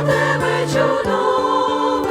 тебе чудовий.